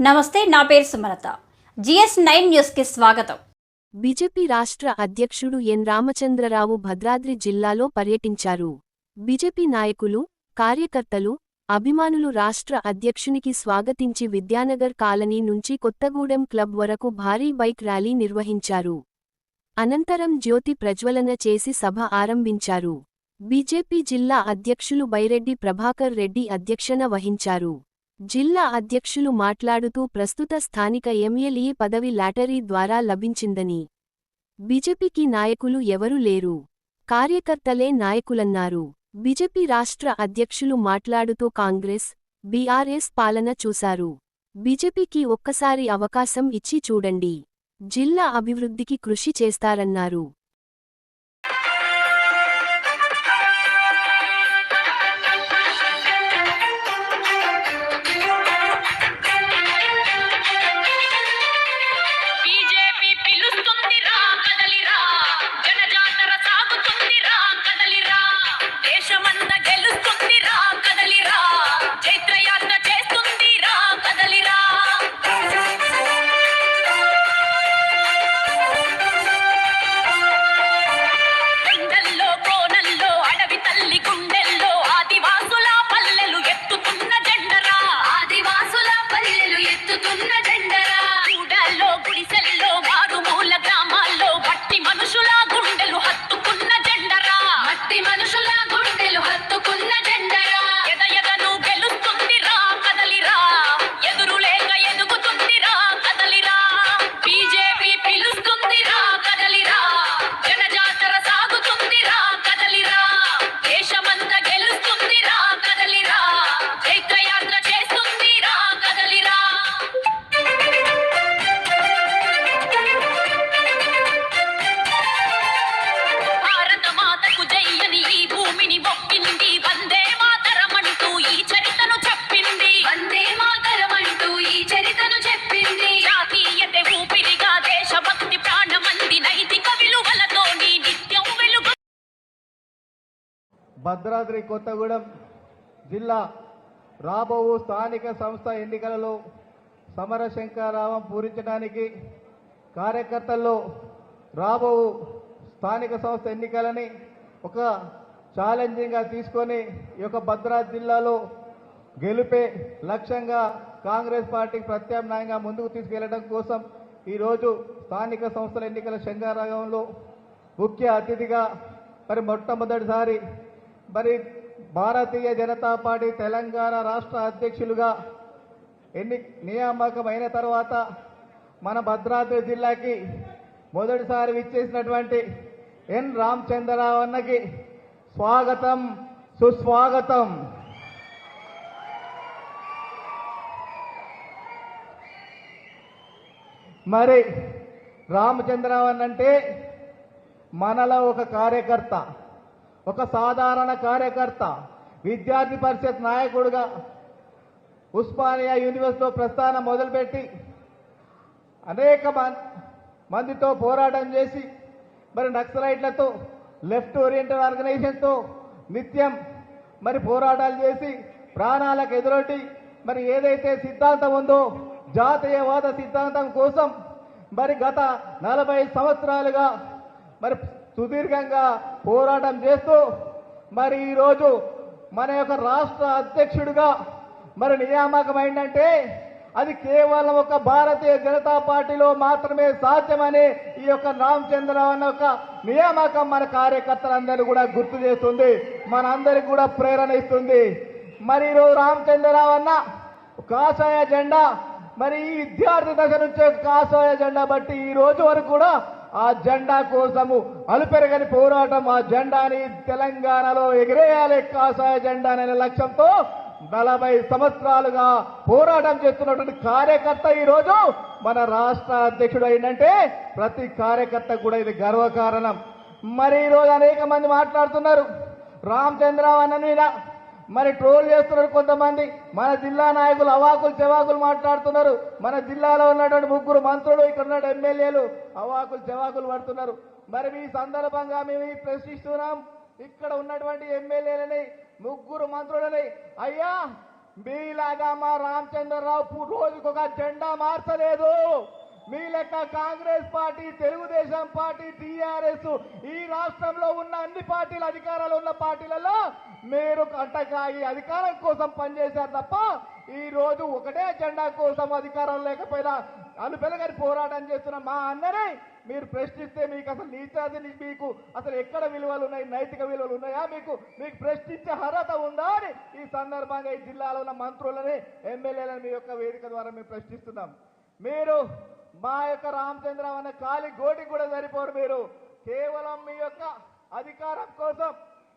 నమస్తే నా పేరు సుమలత. జిఎస్ నైన్ న్యూస్కి స్వాగతం. బీజేపీ రాష్ట్ర అధ్యక్షుడు ఎన్ రామచంద్రరావు భద్రాద్రి జిల్లాలో పర్యటించారు. బీజేపీ నాయకులు కార్యకర్తలు అభిమానులు రాష్ట్ర అధ్యక్షునికి స్వాగతించి విద్యానగర్ కాలనీ నుంచి కొత్తగూడెం క్లబ్ వరకు భారీ బైక్ ర్యాలీ నిర్వహించారు. అనంతరం జ్యోతి ప్రజ్వలన చేసి సభ ఆరంభించారు. బీజేపీ జిల్లా అధ్యక్షులు బైరెడ్డి ప్రభాకర్ రెడ్డి అధ్యక్షన వహించారు. జిల్లా అధ్యక్షులు మాట్లాడుతూ ప్రస్తుత స్థానిక ఎమ్మెల్యే పదవి లాటరీ ద్వారా లభించిందని. బీజేపీకి నాయకులు ఎవరూ లేరు. కార్యకర్తలే నాయకులన్నారు. బీజేపీ రాష్ట్ర అధ్యక్షులు మాట్లాడుతూ కాంగ్రెస్ బీఆర్ఎస్ పాలన చూశారు. బీజేపీకి ఒక్కసారి అవకాశం ఇచ్చి చూడండి. జిల్లా అభివృద్ధికి కృషి చేస్తారన్నారు. భద్రాద్రి కొత్తగూడెం జిల్లా రాబోవు స్థానిక సంస్థ ఎన్నికలలో సమరశంకారావం పూరించడానికి కార్యకర్తల్లో రాబోవు స్థానిక సంస్థ ఎన్నికలని ఒక ఛాలెంజింగ్గా తీసుకొని ఈ యొక్క భద్రాద్రి జిల్లాలో గెలుపే లక్ష్యంగా కాంగ్రెస్ పార్టీకి ప్రత్యామ్నాయంగా ముందుకు తీసుకెళ్ళడం కోసం ఈరోజు స్థానిక సంస్థల ఎన్నికల శంగారాగంలో ముఖ్య అతిథిగా మరి మొట్టమొదటిసారి మరి భారతీయ జనతా పార్టీ తెలంగాణ రాష్ట్ర అధ్యక్షులుగా ఎన్ని నియామకం అయిన తర్వాత మన భద్రాద్రి జిల్లాకి మొదటిసారి విచ్చేసినటువంటి ఎన్ రామచంద్రరావు అన్నకి స్వాగతం సుస్వాగతం. మరి రామచంద్రరావు అన్నంటే మనలో ఒక కార్యకర్త. ఒక సాధారణ కార్యకర్త విద్యార్థి పరిషత్ నాయకుడుగా ఉస్మానియా యూనివర్సిటీలో ప్రస్థానం మొదలుపెట్టి అనేక మందితో పోరాటం చేసి మరి నక్సలైట్లతో లెఫ్ట్ ఓరియంటెడ్ ఆర్గనైజేషన్తో నిత్యం మరి పోరాటాలు చేసి ప్రాణాలకు ఎదురొట్టి మరి ఏదైతే సిద్ధాంతం ఉందో జాతీయవాద సిద్ధాంతం కోసం మరి గత నలభై సంవత్సరాలుగా మరి సుదీర్ఘంగా పోరాటం చేస్తూ మరి ఈరోజు మన యొక్క రాష్ట్ర అధ్యక్షుడిగా మరి నియామకమైందంటే అది కేవలం ఒక భారతీయ జనతా పార్టీలో మాత్రమే సాధ్యమని ఈ యొక్క రామచంద్రరావు అన్న ఒక నియామకం మన కార్యకర్తలందరూ కూడా గుర్తు చేస్తుంది మనందరికి కూడా ప్రేరణ ఇస్తుంది. మరి ఈరోజు రామచంద్రరావు అన్న కాషాయ జెండా మరి ఈ విద్యార్థి దశ నుంచే కాషాయ జెండా బట్టి ఈ రోజు వరకు కూడా ఆ జెండా కోసము అలుపెరగని పోరాటం ఆ జెండాని తెలంగాణలో ఎగిరేయాలి కాషాయ జెండా అనే లక్ష్యంతో నలభై సంవత్సరాలుగా పోరాటం చేస్తున్నటువంటి కార్యకర్త ఈరోజు మన రాష్ట్ర అధ్యక్షుడు అయిందంటే ప్రతి కార్యకర్త కూడా ఇది గర్వకారణం. మరి ఈరోజు అనేక మంది మాట్లాడుతున్నారు. రామచంద్రరావు అన్న మీద మరి ట్రోల్ చేస్తున్నారు కొంతమంది. మన జిల్లా నాయకులు అవాకులు చెవాకులు మాట్లాడుతున్నారు. మన జిల్లాలో ఉన్నటువంటి ముగ్గురు మంత్రులు ఇక్కడ ఉన్న ఎమ్మెల్యేలు అవాకులు చెవాకులు పడుతున్నారు. మరి ఈ సందర్భంగా మేము ప్రశ్నిస్తున్నాం. ఇక్కడ ఉన్నటువంటి ఎమ్మెల్యేలని ముగ్గురు మంత్రులని అయ్యా మీలాగా మా రామచంద్రరావు పు- రోజుకొక జెండా మార్చలేదు. మీ లెక్క Congress party Telugu Desam party TRS ఈ రాష్ట్రంలో ఉన్న అన్ని పార్టీలు అధికారాలు ఉన్న పార్టీలలో మీరు కంటకాగి అధికారం కోసం పనిచేశారు తప్ప ఈ రోజు ఒకటే జెండా కోసం అధికారం లేకపోయినా అనుపెలగని పోరాటం చేస్తున్న మా అన్ననే మీరు ప్రశ్నిస్తే మీకు అసలు నీచాది మీకు అసలు ఎక్కడ విలువలు ఉన్నాయి నైతిక విలువలు ఉన్నాయా? మీకు మీకు ప్రశ్నించే అర్హత ఉందా అని ఈ సందర్భంగా ఈ జిల్లాలో ఉన్న మంత్రులని ఎమ్మెల్యేలను మీ యొక్క వేదిక ద్వారా మేము ప్రశ్నిస్తున్నాం. మీరు మా యొక్క రామచంద్రరావు అనే కాలి గోటి కూడా సరిపోరు మీరు. కేవలం మీ యొక్క అధికారం కోసం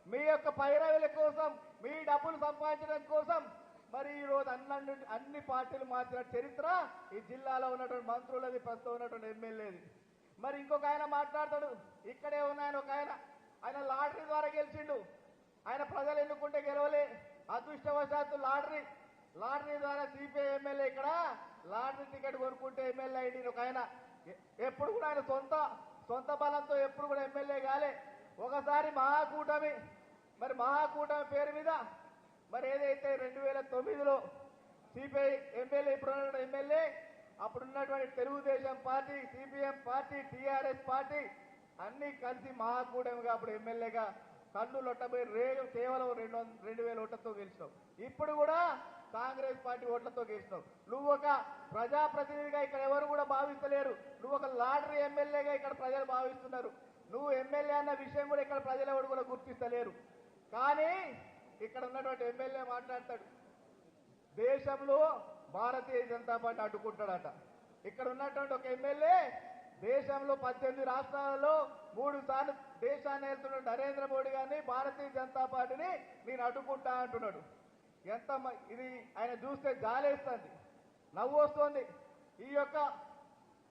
మీ యొక్క పైరవుల కోసం మీ డబ్బులు సంపాదించడం కోసం. మరి ఈ రోజు అన్ని అన్ని పార్టీలు మార్చిన చరిత్ర ఈ జిల్లాలో ఉన్నటువంటి మంత్రులది ప్రస్తుతం ఉన్నటువంటి ఎమ్మెల్యేది. మరి ఇంకొక ఆయన మాట్లాడతాడు. ఇక్కడే ఉన్న ఆయన ఒక ఆయన. ఆయన లాటరీ ద్వారా గెలిచిండు. ఆయన ప్రజలు ఎన్నుకుంటే గెలవలే. అదృష్టవశాత్తు లాటరీ. లాటరీ ద్వారా సిపిఐ ఎమ్మెల్యే ఇక్కడ లాటరీ టికెట్ కొనుక్కుంటే ఎమ్మెల్యే అయ్యి ఒక ఆయన ఎప్పుడు కూడా ఆయన సొంత సొంత బలంతో ఎప్పుడు కూడా ఎమ్మెల్యే కాలే. ఒకసారి మహాకూటమి మరి మహాకూటమి పేరు మీద మరి ఏదైతే రెండు వేల తొమ్మిదిలో సిపిఐ ఎమ్మెల్యే ఇప్పుడు ఎమ్మెల్యే అప్పుడున్నటువంటి Telugu Desam party CPM party TRS party అన్ని కలిసి మహాకూటమిగా అప్పుడు ఎమ్మెల్యేగా కన్ను లొట్టబోయి రేగు కేవలం రెండు రెండు వేల ఓట్లతో గెలిచాం ఇప్పుడు కూడా కాంగ్రెస్ పార్టీ ఓట్లతో గెలిచినావు నువ్వు ఒక ప్రజాప్రతినిధిగా ఇక్కడ ఎవరు కూడా భావిస్తలేరు నువ్వు ఒక లాటరీ ఎమ్మెల్యేగా ఇక్కడ ప్రజలు భావిస్తున్నారు. నువ్వు ఎమ్మెల్యే అన్న విషయం కూడా ఇక్కడ ప్రజలు ఎవరు కూడా గుర్తిస్తలేరు. కానీ ఇక్కడ ఉన్నటువంటి ఎమ్మెల్యే మాట్లాడతాడు. దేశంలో భారతీయ జనతా పార్టీ అడ్డుకుంటాడట. ఇక్కడ ఉన్నటువంటి ఒక ఎమ్మెల్యే దేశంలో పద్దెనిమిది రాష్ట్రాలలో మూడు సార్లు దేశాన్ని వెళ్తున్న నరేంద్ర మోడీ గారిని భారతీయ జనతా పార్టీని నేను అడ్డుకుంటా అంటున్నాడు. ఎంత ఇది ఆయన చూస్తే జాలేస్తుంది నవ్వు వస్తుంది ఈ యొక్క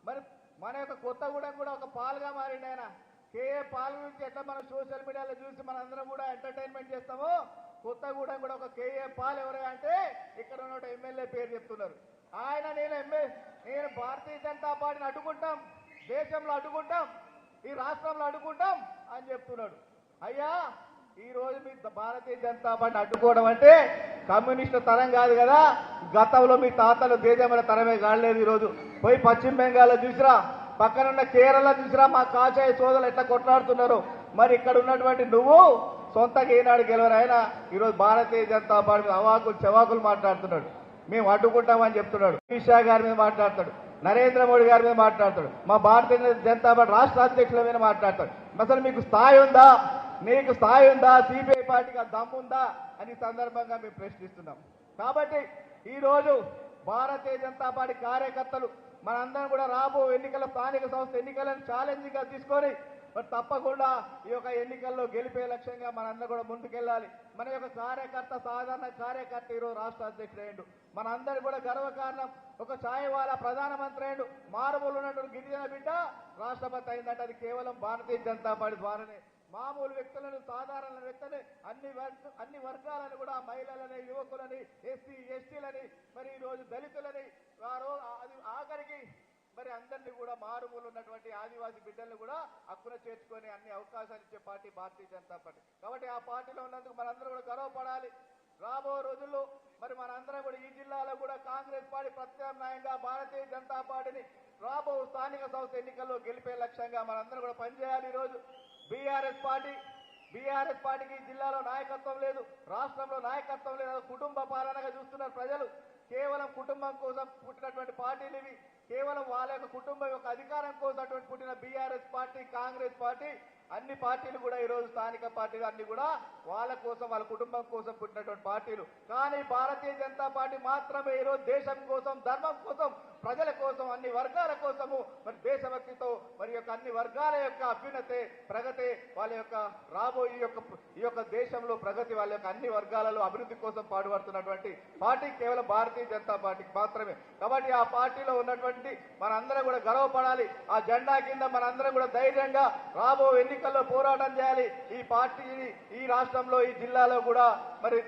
మరి మన యొక్క కొత్తగూడెం కూడా ఒక పాలుగా మారింది ఆయన. కేఏ పాలు గురించి ఎట్లా మనం సోషల్ మీడియాలో చూసి మనందరం కూడా ఎంటర్టైన్మెంట్ చేస్తామో కొత్తగూడెం కూడా ఒక కేఏ పాల్ ఎవరే అంటే ఇక్కడ ఉన్న ఎమ్మెల్యే పేరు చెప్తున్నారు. ఆయన నేను ఎమ్మె నేను భారతీయ జనతా పార్టీని అడ్డుకుంటాం దేశంలో అడ్డుకుంటాం ఈ రాష్ట్రంలో అడ్డుకుంటాం అని చెప్తున్నాడు. అయ్యా ఈ రోజు మీ భారతీయ జనతా పార్టీ అడ్డుకోవడం అంటే కమ్యూనిస్టు తరం కాదు కదా. గతంలో మీ తాతలు దేశమైన తరమే కాడలేదు ఈరోజు. పోయి పశ్చిమ బెంగాల్లో చూసిరా పక్కనున్న కేరళ చూసిరా మా కాషాయ సోదరులు ఎట్లా కొట్లాడుతున్నారు. మరి ఇక్కడ ఉన్నటువంటి నువ్వు సొంతగా ఏనాడు గెలవరు? ఈరోజు భారతీయ జనతా పార్టీ మీద అవాకులు చెవాకులు మాట్లాడుతున్నాడు. మేము అడ్డుకుంటామని చెప్తున్నాడు. అమిత్ షా గారి మీద మాట్లాడతాడు. నరేంద్ర మోడీ గారి మీద మాట్లాడతాడు. మా భారతీయ జనతా పార్టీ రాష్ట్ర అధ్యక్షుల మీద మాట్లాడతాడు. అసలు మీకు స్థాయి ఉందా? నీకు స్థాయి ఉందా? సిపిఐ పార్టీకి దమ్ముందా అని సందర్భంగా మేము ప్రశ్నిస్తున్నాం. కాబట్టి ఈరోజు భారతీయ జనతా పార్టీ కార్యకర్తలు మనందరం కూడా రాబో ఎన్నికల స్థానిక సంస్థ ఎన్నికలను ఛాలెంజింగ్గా తీసుకొని మరి తప్పకుండా ఈ యొక్క ఎన్నికల్లో గెలిపే లక్ష్యంగా మనందరం కూడా ముందుకెళ్ళాలి. మన యొక్క కార్యకర్త సాధారణ కార్యకర్త ఈరోజు రాష్ట్ర అధ్యక్షుడు అయ్యిండు. మనందరి కూడా గర్వకారణం ఒక ఛాయవాల ప్రధానమంత్రి అయ్యిండు. మారుమూలు ఉన్నటువంటి గిరిజన బిడ్డ రాష్ట్రపతి అయిందంటే అది కేవలం భారతీయ జనతా పార్టీ ద్వారానే మామూలు వ్యక్తులను సాధారణ వ్యక్తులని అన్ని అన్ని వర్గాలను కూడా మహిళలని యువకులని ఎస్సీ ఎస్టీలని మరి ఈ రోజు దళితులని వారు అది ఆఖరికి మరి అందరినీ కూడా మారుమూలు ఉన్నటువంటి ఆదివాసీ బిడ్డలను కూడా హక్కున చేర్చుకొని అన్ని అవకాశాలు ఇచ్చే పార్టీ భారతీయ జనతా పార్టీ. కాబట్టి ఆ పార్టీలో ఉన్నందుకు మనందరూ కూడా గర్వపడాలి. రాబో రోజుల్లో మరి మనందరం కూడా ఈ జిల్లాలో కూడా కాంగ్రెస్ పార్టీ ప్రత్యామ్నాయంగా భారతీయ జనతా పార్టీని రాబో స్థానిక సంస్థ ఎన్నికల్లో గెలిపే లక్ష్యంగా మనందరం కూడా పనిచేయాలి ఈ రోజు బీఆర్ఎస్ పార్టీ బీఆర్ఎస్ పార్టీకి జిల్లాలో నాయకత్వం లేదు రాష్ట్రంలో నాయకత్వం లేదు కుటుంబ పాలనగా చూస్తున్నారు ప్రజలు. కేవలం కుటుంబం కోసం పుట్టినటువంటి పార్టీలు ఇవి. కేవలం వాళ్ళ యొక్క కుటుంబం యొక్క అధికారం కోసం అటువంటి పుట్టిన బీఆర్ఎస్ పార్టీ కాంగ్రెస్ పార్టీ అన్ని పార్టీలు కూడా ఈ రోజు స్థానిక పార్టీలు అన్ని కూడా వాళ్ళ కోసం వాళ్ళ కుటుంబం కోసం పుట్టినటువంటి పార్టీలు. కానీ భారతీయ జనతా పార్టీ మాత్రమే ఈ రోజు దేశం కోసం ధర్మం కోసం ప్రజల కోసం అన్ని వర్గాల కోసము మరి దేశభక్తితో మరి యొక్క అన్ని వర్గాల యొక్క అభ్యున్నతే ప్రగతి వాళ్ళ యొక్క రాబో ఈ యొక్క ఈ యొక్క దేశంలో ప్రగతి వాళ్ళ యొక్క అన్ని వర్గాలలో అభివృద్ధి కోసం పాటుపడుతున్నటువంటి పార్టీ కేవలం భారతీయ జనతా పార్టీకి మాత్రమే. కాబట్టి ఆ పార్టీలో ఉన్నటువంటి మనందరం కూడా గర్వపడాలి. ఆ జెండా కింద మనందరం కూడా ధైర్యంగా రాబో ఎన్నికల్లో పోరాటం చేయాలి. ఈ పార్టీని ఈ రాష్ట్రంలో ఈ జిల్లాలో కూడా మరి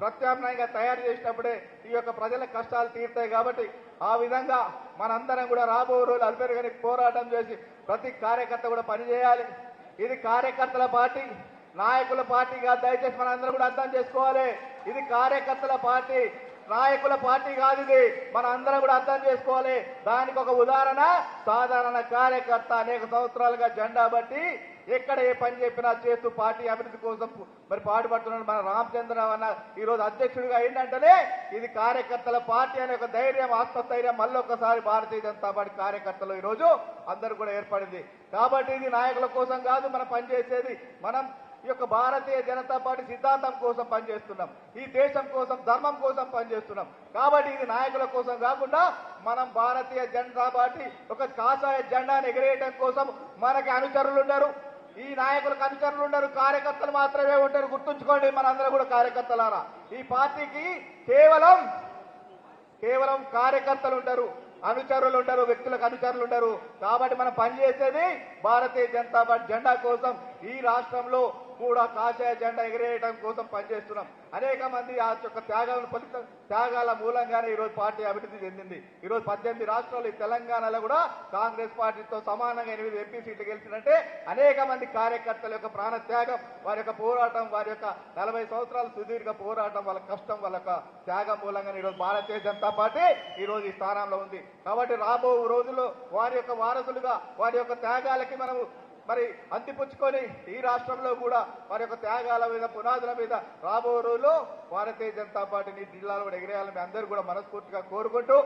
ప్రత్యామ్నాయంగా తయారు చేసినప్పుడే ఈ యొక్క ప్రజల కష్టాలు తీరుతాయి కాబట్టి ఆ విధంగా మనందరం కూడా రాబోయే రోజులు అల్పెరుగని పోరాటం చేసి ప్రతి కార్యకర్త కూడా పనిచేయాలి ఇది కార్యకర్తల పార్టీ నాయకుల పార్టీ కాదు దయచేసి మనందరం కూడా అర్థం చేసుకోవాలి. ఇది కార్యకర్తల పార్టీ నాయకుల పార్టీ కాదు ఇది. మన అందరం కూడా అర్థం చేసుకోవాలి. దానికి ఒక ఉదాహరణ సాధారణ కార్యకర్త అనేక సంవత్సరాలుగా జెండా బట్టి ఎక్కడ ఏ పని చెప్పినా చేస్తూ పార్టీ అభివృద్ధి కోసం మరి పాటుపడుతున్నాడు మన రామచంద్రరావు అన్న ఈ రోజు అధ్యక్షుడిగా ఏంటంటేనే ఇది కార్యకర్తల పార్టీ అనే ఒక ధైర్యం ఆత్మస్థైర్యం మళ్ళీ ఒకసారి భారతీయ జనతా పార్టీ కార్యకర్తలు ఈ రోజు అందరూ కూడా ఏర్పడింది. కాబట్టి ఇది నాయకుల కోసం కాదు మనం పనిచేసేది మనం ఈ యొక్క భారతీయ జనతా పార్టీ సిద్ధాంతం కోసం పనిచేస్తున్నాం. ఈ దేశం కోసం ధర్మం కోసం పనిచేస్తున్నాం. కాబట్టి ఇది నాయకుల కోసం కాకుండా మనం భారతీయ జనతా పార్టీ ఒక కాషాయ జెండాను ఎగిరేయడం కోసం మనకి అనుచరులు ఉన్నారు. ఈ నాయకులు అనుచరులు ఉండరు కార్యకర్తలు మాత్రమే ఉంటారు. గుర్తుంచుకోండి మనందరం కూడా కార్యకర్తలారా. ఈ పార్టీకి కేవలం కేవలం కార్యకర్తలు ఉంటారు అనుచరులు ఉంటారు వ్యక్తులకు అనుచరులు ఉంటారు కాబట్టి మనం పనిచేసేది భారతీయ జనతా పార్టీ జెండా కోసం ఈ రాష్ట్రంలో కూడా కాషాయ జెండా ఎగిరేయడం కోసం పనిచేస్తున్నాం. అనేక మంది ఆ యొక్క త్యాగాలను ఫలిత త్యాగాల మూలంగానే ఈరోజు పార్టీ అభివృద్ధి చెందింది. ఈరోజు పద్దెనిమిది రాష్ట్రాలు ఈ తెలంగాణలో కూడా కాంగ్రెస్ పార్టీతో సమానంగా ఎనిమిది ఎంపీ సీట్లు గెలిచినట్టే అనేక మంది కార్యకర్తల యొక్క ప్రాణ త్యాగం వారి యొక్క పోరాటం వారి యొక్క నలభై సంవత్సరాల సుదీర్ఘ పోరాటం వాళ్ళ కష్టం వాళ్ళ యొక్క త్యాగం మూలంగానే ఈరోజు భారతీయ జనతా పార్టీ ఈ ఈ స్థానంలో ఉంది. కాబట్టి రాబో రోజుల్లో వారి యొక్క వారసులుగా వారి యొక్క త్యాగాలకి మనము మరి అంతిపుచ్చుకొని ఈ రాష్ట్రంలో కూడా వారి యొక్క త్యాగాల మీద పునాదుల మీద రాబో రోజుల్లో భారతీయ జనతా పార్టీని జిల్లాలో కూడా ఎగిరేయాలని మీ అందరూ కూడా మనస్ఫూర్తిగా కోరుకుంటూ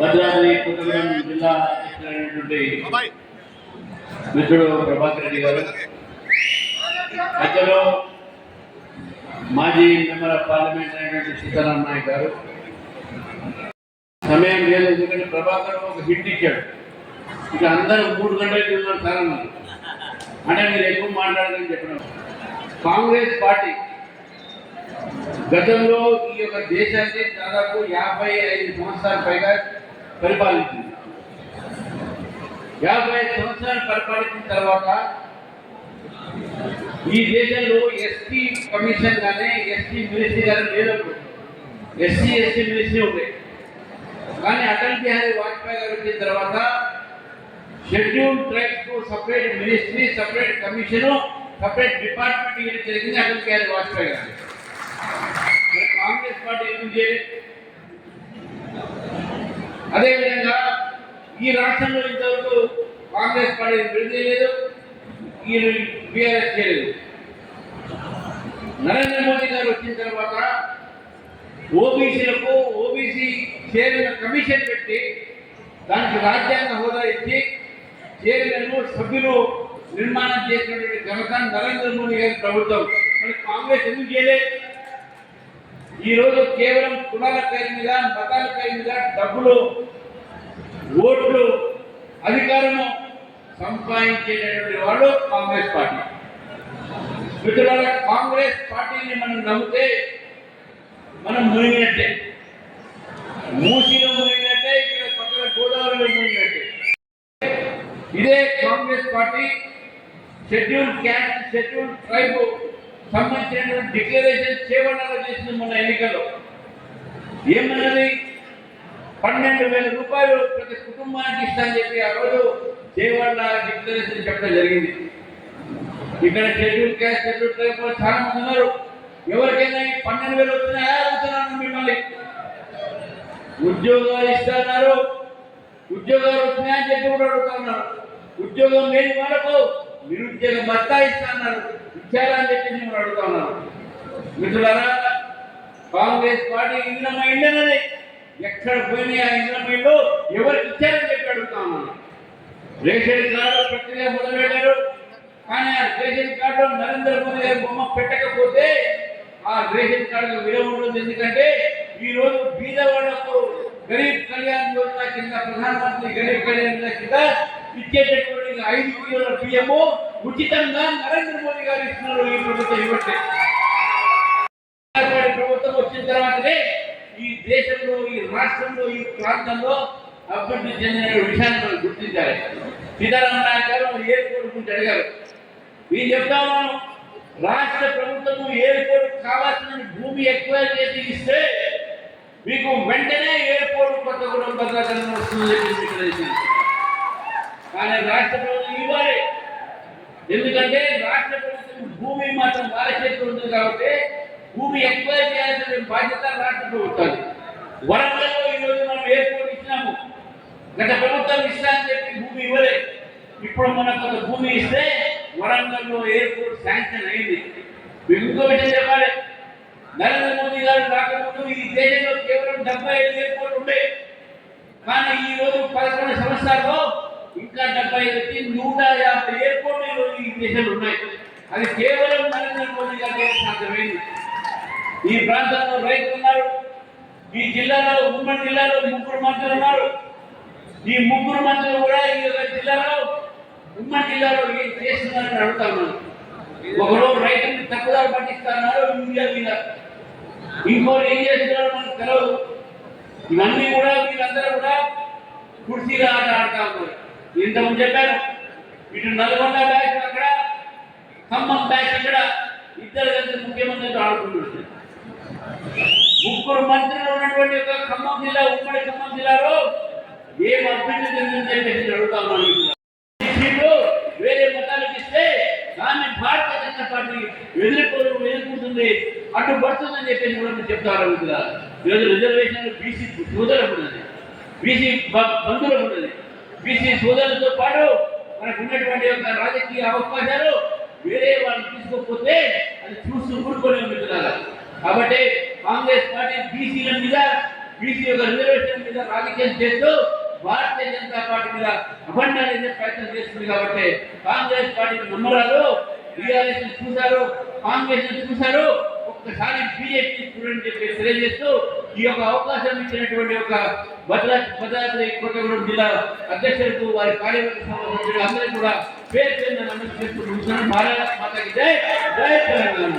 భద్రాద్రి కొత్తగూడెం జిల్లా మిత్రుడు ప్రభాకర్ రెడ్డి గారు మధ్యలో మాజీ మెంబర్ ఆఫ్ పార్లమెంట్ అయినటువంటి సీతారాం నాయక్ గారు. సమయం లేదు ఎందుకంటే ప్రభాకర్ ఒక హిట్ ఇచ్చాడు. ఇక అందరూ మూడు గంటలు ఉన్నారు సార్ అన్నారు. అంటే మీరు ఎక్కువ మాట్లాడదని చెప్పినారు. కాంగ్రెస్ పార్టీ గతంలో ఈ యొక్క దేశాన్ని దాదాపు యాభై ఐదు సంవత్సరాల పైగా పరిపాలించింది. యాభై ఐదు సంవత్సరాలు పరిపాలించిన తర్వాత ఈ దేశంలో ఎస్టీ కమిషన్ కానీ ఎస్టీ మినిస్ట్రీ కానీ లేదప్పుడు ఎస్సీ ఎస్టీ మినిస్ట్రీ ఉండే. కానీ అటల్ బిహారీ వాజ్పేయి గారు వచ్చిన తర్వాత schedule ట్రైబ్స్కు separate ministry separate commission separate department ఇవ్వడం జరిగింది అటల్ బిహారీ వాజ్పేయి గారు మరి కాంగ్రెస్ పార్టీ ఏం చేయలేదు అదేవిధంగా ఈ రాష్ట్రంలో ఇంతవరకు కాంగ్రెస్ పార్టీ విడుదల చేయలేదు ఈ బీఆర్ఎస్ చేయలేదు. నరేంద్ర మోదీ గారు వచ్చిన తర్వాత ఓబీసీలకు ఓబీసీ చేరిన కమిషన్ పెట్టి దానికి రాజ్యాంగ హోదా ఇచ్చి చేరినను సభ్యులు నిర్మాణం చేసినటువంటి ఘనత నరేంద్ర మోడీ గారి ప్రభుత్వం. మరి కాంగ్రెస్ ఎందుకు చేయలేదు ఈ రోజు కేవలం కులాల పేరు మీద మతాల పేరు మీద డబ్బులు ఓట్లు అధికారము సంపాదించేటటువంటి వాళ్ళు కాంగ్రెస్ పార్టీ. మిత్రులారా కాంగ్రెస్ పార్టీని మనం నమ్మితే మనం మునిగినట్టే. మూసిలో మునిగినట్టే ఇక్కడ పక్కన గోదావరిలో మునిగినట్టే. ఇదే Congress party schedule caste schedule tribe సంబంధించినటువంటి డిక్లరేషన్ చేవడాలో చేసింది మొన్న ఎన్నికల్లో. ఏమన్నది? పన్నెండు వేల రూపాయలు ప్రతి కుటుంబానికి ఇస్తానని చెప్పి ఆ రోజు చేవడ డిక్లరేషన్ చెప్పడం జరిగింది. ఇక్కడ షెడ్యూల్ క్యాస్ట్ షెడ్యూల్ ట్రైబ్ చాలా మంది ఉన్నారు. ఎవరికైనా ఈ పన్నెండు వేలు వచ్చినా అడుగుతున్నాను మిమ్మల్ని ఉద్యోగాలు ఇస్తున్నారు ఉద్యోగాలు వచ్చినాయని చెప్పి కూడా అడుగుతున్నారు ఉద్యోగం లేని వాళ్ళకు నిరుద్యోగం భర్త ఇస్తున్నారు ఇచ్చారా అని చెప్పి నేను అడుగుతున్నాను మిత్రులరా కాంగ్రెస్ పార్టీ ఇంద్రమ్మ ఇండియనది ఎక్కడ పోయినాయి ఆ ఇంద్రమ్మ ఇల్లు ఎవరికి ఇచ్చారని చెప్పి అడుగుతా రేషన్ కార్డు ప్రక్రియ మొదలుపెట్టారు. కానీ ఆ రేషన్ కార్డు నరేంద్ర మోదీ గారి బొమ్మ పెట్టకపోతే ఆ రేషన్ కార్డు విలువ ఉంటుంది ఎందుకంటే ఈ రోజు బీద వాళ్ళకు గరీబ్ కళ్యాణ్ యోజన కింద ప్రధానమంత్రి గరీబ్ కళ్యాణ్ యోజన కింద ఇచ్చేటటువంటి ఐదు కిలోల బియ్యము ఉచితంగా నరేంద్ర మోదీ గారు ఇస్తున్నారు ఈ ప్రభుత్వం ఇవ్వండి ప్రభుత్వం వచ్చిన తర్వాతనే ఈ దేశంలో ఈ రాష్ట్రంలో ఈ ప్రాంతంలో అభివృద్ధి చెందిన విషయాన్ని మనం గుర్తించాలి. సీతారామన్ నాయక్ గారు ఎయిర్పోర్ట్ గురించి అడిగారు. నేను చెప్తా రాష్ట్ర ప్రభుత్వం కోరు కావాల్సిన భూమి ఎక్కువ చేసి ఇస్తే మీకు వెంటనే ఎయిర్పోర్ట్ కొత్తగూడెం భద్రాచలం వస్తుందని కానీ రాష్ట్ర ప్రభుత్వం ఇవ్వాలి. ఎందుకంటే రాష్ట్ర ప్రభుత్వం భూమి మాత్రం వారి చేతిలో ఉంది కాబట్టి భూమి ఎక్వైర్ చేయాల్సిన బాధ్యత రాష్ట్ర ప్రభుత్వాన్ని వరంగల్లో ఈరోజు మనం ఎయిర్పోర్ట్ ఇచ్చినాము. గత ప్రభుత్వం ఇస్తామని చెప్పి భూమి ఇవ్వలేదు ఇప్పుడు మనకు కొంత భూమి ఇస్తే వరంగల్లో ఎయిర్పోర్ట్ శాంక్షన్ అయింది. ఇంకో విషయం చెప్పాలి. నరేంద్ర మోదీ గారు రాకముందు ఈ దేశంలో కేవలం డెబ్బై ఐదు ఎయిర్పోర్ట్ ఉండే. కానీ ఈ రోజు పదకొండు సంవత్సరాల్లో ఇంకా డెబ్బై ఐదు నూట యాభై ఎయిర్పోర్ట్లు ఈ రోజు ఈ దేశంలో ఉన్నాయి. అది కేవలం నరేంద్ర మోదీ గారి సాధ్యమైంది ఈ ప్రాంతంలో రైతులు ఉన్నారు. ఈ జిల్లాలో ఉమ్మడి జిల్లాలో ముగ్గురు మంత్రులు ఉన్నారు. ఈ ముగ్గురు మంత్రులు కూడా ఈ జిల్లాలో ఉమ్మడి జిల్లాలో ఏం చేస్తున్నారని అడుగుతా ఉన్నాను. ఒకరు రైతులకు తప్పుదారు పట్టిస్తున్నారు ఇండియా మీద ఇంకోటి ఏం చేస్తున్నారో మనకు తెలియదు ఇవన్నీ కూడా వీళ్ళందరూ కూడా కుర్చీల ఆట ఆడుతా ఉన్నారు. ఇంతకుముందు చెప్పాను ఇటు నల్గొండ బ్యాచ్ అక్కడ ఖమ్మం బ్యాచ్ ఇక్కడ ఇద్దరు కలిసి ముఖ్యమంత్రితో ఆడుకుంటున్నారు ముగ్గురు మంత్రులు ఉన్నటువంటి ఒక ఖమ్మం జిల్లా ఉమ్మడి ఖమ్మం జిల్లాలో ఏం అభివృద్ధి చెందిందని చెప్పేసి అడుగుతా వేరే మతాలకు ఇస్తే దాన్ని భారతీయ జనతా పార్టీ ఎదుర్కొని ఎదుర్కొంటుంది. అటు పడుతుందని చెప్పేసి కూడా మీరు చెప్తారు ఇక్కడ ఈరోజు రిజర్వేషన్ బీసీ సోదరులకు ఉన్నది. బీసీ బంధువులకు ఉన్నది. బీసీ సోదరులతో పాటు మనకు ఉన్నటువంటి యొక్క రాజకీయ అవకాశాలు వేరే వాళ్ళు తీసుకోకపోతే అది చూస్తూ కూడుకొని మిత్రులారా కాబట్టి కాంగ్రెస్ పార్టీ బీసీల మీద బీసీ యొక్క రిజర్వేషన్ మీద రాజకీయం చేస్తూ భారతీయ జనతా పార్టీ మీద అభండాన్ని ప్రయత్నం చేస్తుంది కాబట్టి కాంగ్రెస్ పార్టీ నమ్మరాలు టీఆర్ఎస్ చూశారు కాంగ్రెస్ చూశారు. ఒకసారి బీజేపీ చూడండి చెప్పి తెలియజేస్తూ ఈ యొక్క అవకాశం ఇచ్చినటువంటి ఒక భద్రాద్రి భద్రాద్రి కొత్తగూడెం జిల్లా అధ్యక్షులకు వారి కార్యవర్గ సభ్యులు అందరూ కూడా పేరు పేరు నమస్కరిస్తూ భారత మాతకి జై జై తెలంగాణ.